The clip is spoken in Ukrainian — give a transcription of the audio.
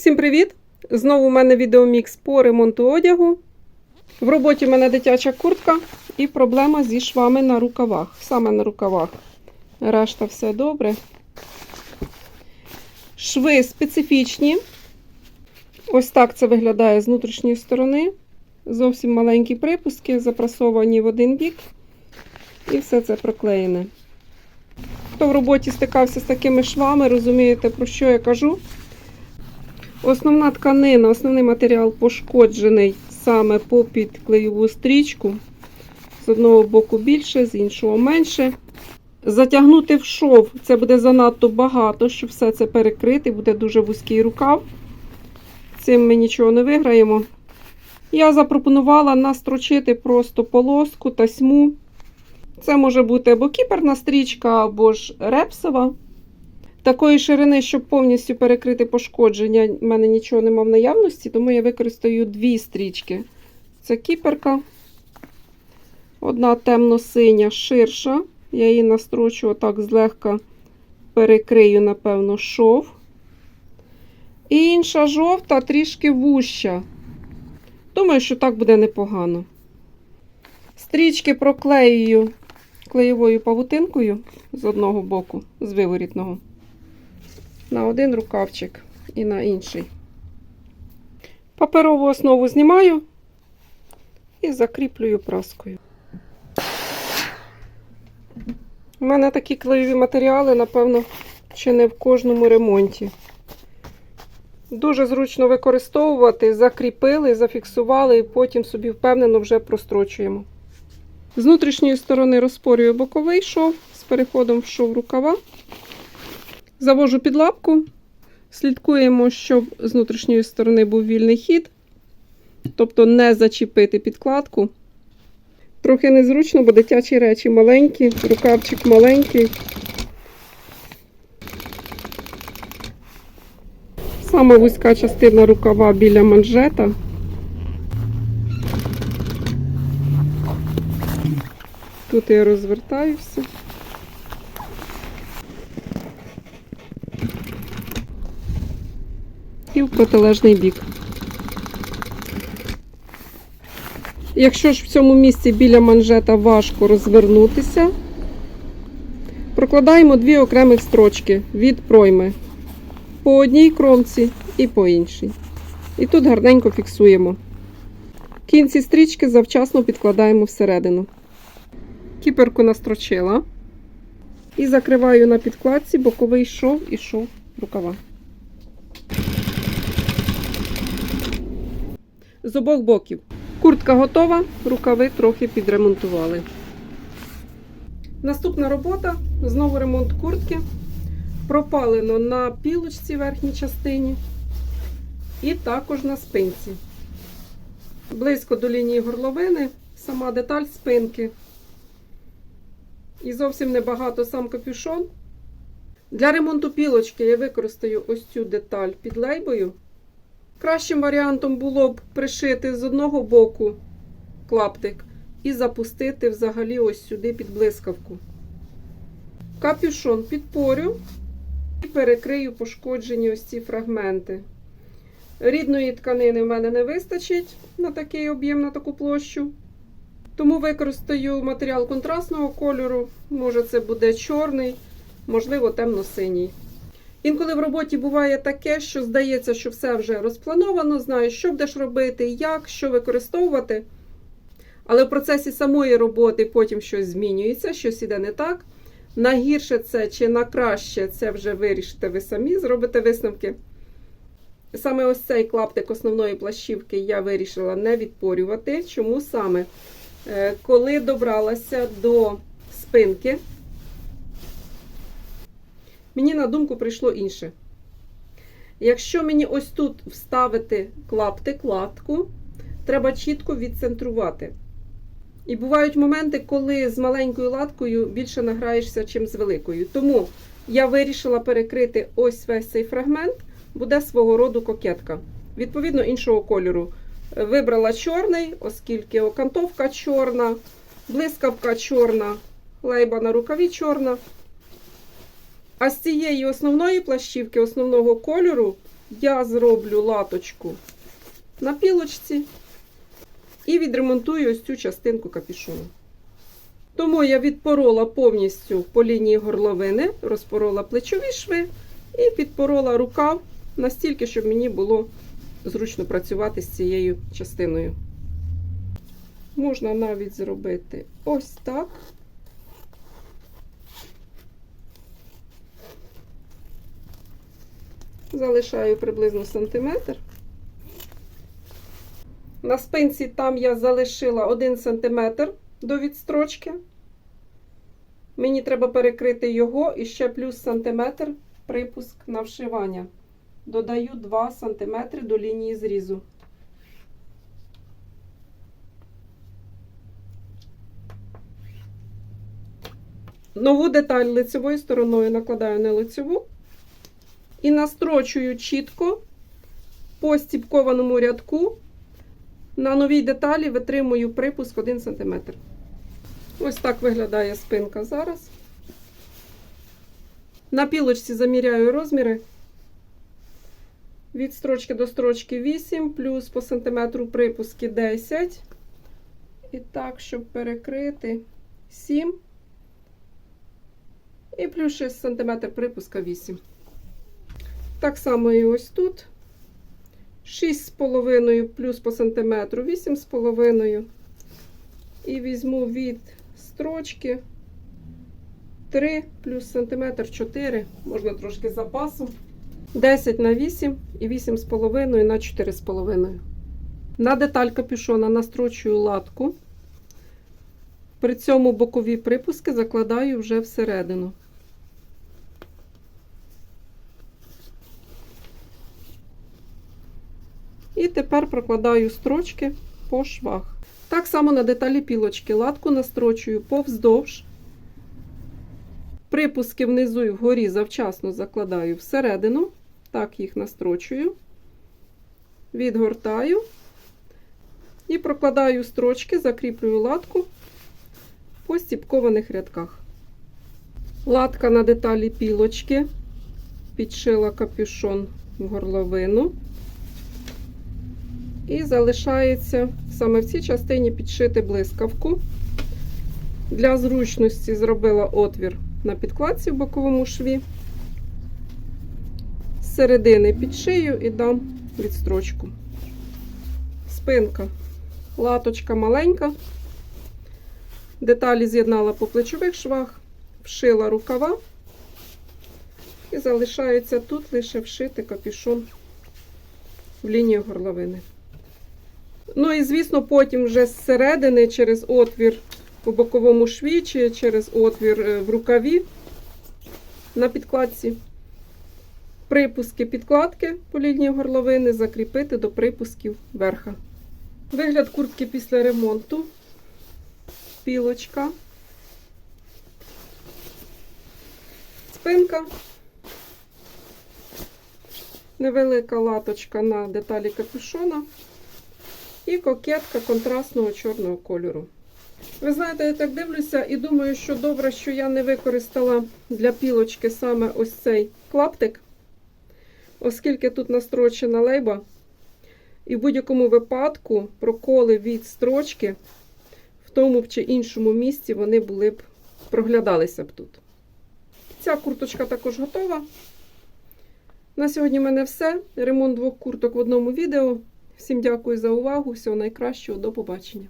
Всім привіт! Знову у мене відеомікс по ремонту одягу. В роботі в мене дитяча куртка і проблема зі швами на рукавах. Саме на рукавах. Решта все добре. Шви специфічні. Ось так це виглядає з внутрішньої сторони. Зовсім маленькі припуски, запрасовані в один бік. І все це проклеєне. Хто в роботі стикався з такими швами, розумієте, про що я кажу. Основна тканина, основний матеріал пошкоджений саме попід клеєву стрічку. З одного боку більше, з іншого менше. Затягнути в шов це буде занадто багато, щоб все це перекрити, буде дуже вузький рукав. Цим ми нічого не виграємо. Я запропонувала настрочити просто полоску тасьму. Це може бути або кіперна стрічка, або ж репсова. Такої ширини, щоб повністю перекрити пошкодження, в мене нічого нема в наявності, тому я використаю дві стрічки. Це кіперка. Одна темно-синя, ширша. Я її настрочу отак злегка перекрию, напевно, шов. І інша жовта, трішки вуща. Думаю, що так буде непогано. Стрічки проклеюю клеєвою павутинкою з одного боку, з виворітного на один рукавчик і на інший. Паперову основу знімаю і закріплюю праскою. У мене такі клеєві матеріали, напевно, ще не в кожному ремонті. Дуже зручно використовувати, закріпили, зафіксували і потім собі впевнено вже прострочуємо. З внутрішньої сторони розпорюю боковий шов з переходом в шов рукава. Завожу під лапку, слідкуємо, щоб з внутрішньої сторони був вільний хід, тобто не зачепити підкладку. Трохи незручно, бо дитячі речі маленькі, рукавчик маленький. Сама вузька частина рукава біля манжета. Тут я розвертаюся. І в протилежний бік. Якщо ж в цьому місці біля манжета важко розвернутися, прокладаємо дві окремих строчки від пройми по одній кромці і по іншій. І тут гарненько фіксуємо. Кінці стрічки завчасно підкладаємо всередину. Кіперку настрочила і закриваю на підкладці боковий шов і шов рукава. З обох боків. Куртка готова, рукави трохи підремонтували. Наступна робота знову ремонт куртки. Пропалено на пілочці верхній частині і також на спинці. Близько до лінії горловини, сама деталь спинки. І зовсім небагато сам капюшон. Для ремонту пілочки я використаю ось цю деталь під лейбою. Кращим варіантом було б пришити з одного боку клаптик і запустити взагалі ось сюди під блискавку. Капюшон підпорю і перекрию пошкоджені ось ці фрагменти. Рідної тканини в мене не вистачить на такий об'єм, на таку площу. Тому використаю матеріал контрастного кольору. Може, це буде чорний, можливо, темно-синій. Інколи в роботі буває таке, що здається, що все вже розплановано, знаєш, що будеш робити, як, що використовувати. Але в процесі самої роботи потім щось змінюється, щось іде не так. На гірше це чи на краще це вже вирішите ви самі, зробите висновки. Саме ось цей клаптик основної плащівки я вирішила не відпорювати. Чому саме? Е, коли добралася до спинки, мені на думку прийшло інше. Якщо мені ось тут вставити клаптик, латку, треба чітко відцентрувати. І бувають моменти, коли з маленькою латкою більше награєшся, чим з великою. Тому я вирішила перекрити ось весь цей фрагмент, буде свого роду кокетка. Відповідно, іншого кольору. Вибрала чорний, оскільки окантовка чорна, блискавка чорна, лейба на рукаві чорна. А з цієї основної плащівки, основного кольору, я зроблю латочку на пілочці і відремонтую ось цю частинку капюшону. Тому я відпорола повністю по лінії горловини, розпорола плечові шви і підпорола рукав настільки, щоб мені було зручно працювати з цією частиною. Можна навіть зробити ось так. Залишаю приблизно сантиметр. На спинці там я залишила 1 см до відстрочки. Мені треба перекрити його і ще плюс сантиметр припуск на вшивання. Додаю 2 см до лінії зрізу. Нову деталь лицевою стороною накладаю на лицеву і настрочую чітко по стіпкованому рядку. На новій деталі витримую припуск 1 см. Ось так виглядає спинка зараз. На пілочці заміряю розміри. Від строчки до строчки 8, плюс по сантиметру припуски 10. І так, щоб перекрити 7. І плюс 6 см припуска 8. Так само і ось тут. 6,5 плюс по сантиметру 8,5. І візьму від строчки 3 плюс сантиметр 4, можна трошки з запасом. 10 на 8 і 8,5 на 4,5. На деталь капюшона настрочую латку. При цьому бокові припуски закладаю вже всередину. І тепер прокладаю строчки по швах. Так само на деталі пілочки латку настрочую повздовж. Припуски внизу і вгорі завчасно закладаю всередину. Так їх настрочую, відгортаю і прокладаю строчки, закріплюю латку по стіпкованих рядках. Латка на деталі пілочки, підшила капюшон в горловину. І залишається саме в цій частині підшити блискавку. Для зручності зробила отвір на підкладці в боковому шві. З середини підшию і дам відстрочку. Спинка, латочка маленька. Деталі з'єднала по плечових швах, вшила рукава. І залишається тут лише вшити капюшон в лінію горловини. Ну і, звісно, потім вже зсередини через отвір у боковому шві чи через отвір е, в рукаві на підкладці. Припуски підкладки по лінії горловини закріпити до припусків верха. Вигляд куртки після ремонту. Пілочка. Спинка. Невелика латочка на деталі капюшона. І кокетка контрастного чорного кольору. Ви знаєте, я так дивлюся і думаю, що добре, що я не використала для пілочки саме ось цей клаптик, оскільки тут настрочена лейба. І в будь-якому випадку проколи від строчки в тому чи іншому місці вони були б проглядалися б тут. Ця курточка також готова. На сьогодні в мене все. Ремонт двох курток в одному відео. Всім дякую за увагу. Всього найкращого. До побачення.